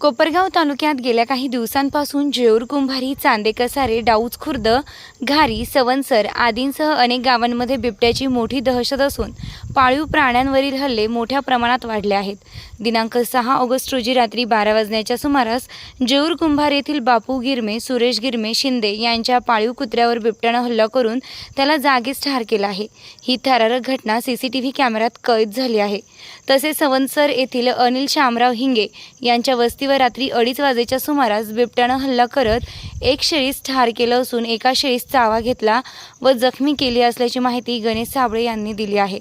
कोपरगाव तालुक्यात गेल्या काही दिवसांपासून जेऊर कुंभारी चांदे कसारे डाऊज खुर्द घारी सवनसर आदींसह अनेक गावांमध्ये बिबट्याची मोठी दहशत असून पाळीव प्राण्यांवरील हल्ले मोठ्या प्रमाणात वाढले आहेत. दिनांक सहा ऑगस्ट रोजी रात्री बारा वाजण्याच्या सुमारास जेऊर कुंभार येथील बापू गिरमे सुरेश गिरमे शिंदे यांच्या पाळीव कुत्र्यावर बिबट्यानं हल्ला करून त्याला जागीच ठार केला आहे. ही थरारक घटना सीसीटीव्ही कॅमेऱ्यात कैद झाली आहे. तसेच सवनसर येथील अनिल शामराव हिंगे यांच्या वस्तीवर रात्री अडीच वाजेच्या सुमारास बिबट्यानं हल्ला करत एक शेळीस ठार केलं असून एका शेळीस चावा घेतला व जखमी केली असल्याची माहिती गणेश साबळे यांनी दिली आहे.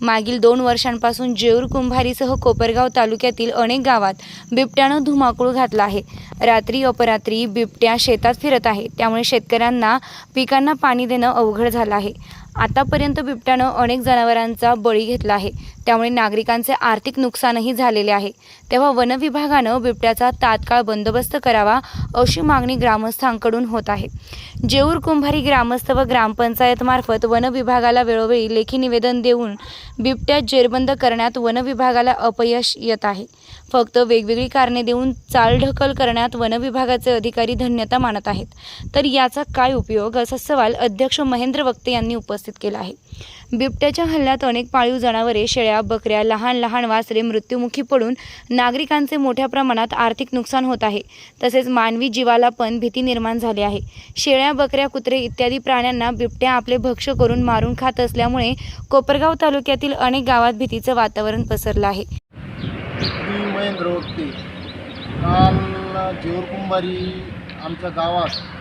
मागील दोन वर्षांपासून जेऊर कुंभारीसह कोपरगाव तालुक्यातील अनेक गावात बिबट्यानं धुमाकूळ घातला आहे. रात्री अपरात्री बिबट्या शेतात फिरत आहे. त्यामुळे शेतकऱ्यांना पिकांना पाणी देणं अवघड झालं आहे. आतापर्यंत बिबट्यानं अनेक जनावरांचा बळी घेतला आहे. त्यामुळे नागरिकांचे आर्थिक नुकसानही झालेले आहे. तेव्हा वनविभागानं बिबट्याचा तात्काळ बंदोबस्त करावा अशी मागणी ग्रामस्थांकडून होत आहे. जेऊर कुंभारी ग्रामस्थ व ग्रामपंचायतमार्फत वनविभागाला वेळोवेळी लेखी निवेदन देऊन बिबट्या जेरबंद करण्यात वनविभागाला अपयश येत आहे. फक्त वेगवेगळी कारणे देऊन चालढकल करण्यात वनविभागाचे अधिकारी धन्यता मानत आहेत. तर याचा काय उपयोग? असा सवाल अध्यक्ष महेंद्र वक्ते यांनी उपस्थित केला आहे. बिबट्याच्या हल्ल्यात अनेक पाळीव जनावरे शेळ्या बकऱ्या लहान लहान वासरे मृत्युमुखी पडून नागरिकांचे मोठ्या प्रमाणात आर्थिक नुकसान होत आहे. तसेच मानवी जीवाला पण भीती निर्माण झाली आहे. शेळ्या बकऱ्या कुत्रे इत्यादी प्राण्यांना बिबट्या आपले भक्ष्य करून मारून खात असल्यामुळे कोपरगाव तालुक्यातील अनेक गावात भीतीचं वातावरण पसरलं आहे. काल जेवरकुंभारी आमच्या गावात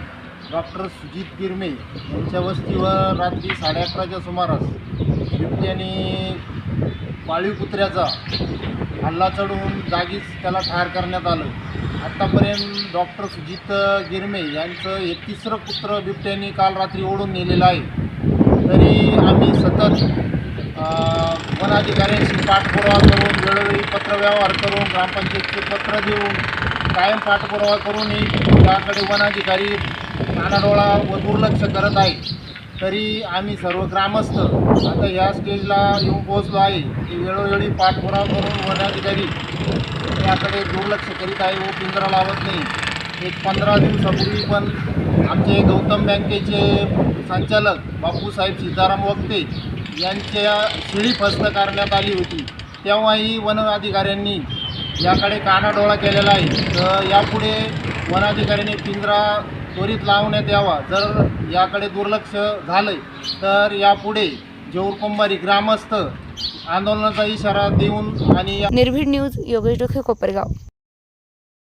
डॉक्टर सुजित गिरमे यांच्या वस्तीवर रात्री साडे अकराच्या सुमारास बिबट्याने पाळीव कुत्र्याचा हल्ला चढवून जागीच त्याला ठार करण्यात आलं. आत्तापर्यंत डॉक्टर सुजित गिरमे यांचं हे तिसरं कुत्रं बिबट्याने काल रात्री ओढून नेलेलं आहे. तरी आम्ही सतत वनाधिकाऱ्यांशी वन अधिकाऱ्यांशी पाठपुरावा करून वेळोवेळी पत्रव्यवहार करून ग्रामपंचायतचे पत्र देऊन कायम पाठपुरावा करूनही त्याकडे वनाधिकारी कानाडोळा व दुर्लक्ष करत आहे. तरी आम्ही सर्व ग्रामस्थ आता या स्टेजला येऊन पोहोचलो आहे. की वेळोवेळी पाठपुरावा करून वनाधिकारी याकडे दुर्लक्ष करीत आहे. व पिंजरा लावत नाही. एक पंधरा दिवसापूर्वी पण आमचे गौतम बँकेचे संचालक बापूसाहेब सीताराम वक्ते यांच्या शिळी फस्त करण्यात आली होती. तेव्हाही वन अधिकाऱ्यांनी याकडे कानाडोळा केलेला आहे. तर यापुढे वनाधिकाऱ्यांनी पिंजरा त्वरित लावण्यात यावा. जर याकडे दुर्लक्ष झालं तर यापुढे जेऊर ग्रामस्थ आंदोलनाचा इशारा देऊन आणि निर्भीड न्यूज योगेश डोखे कोपरगाव.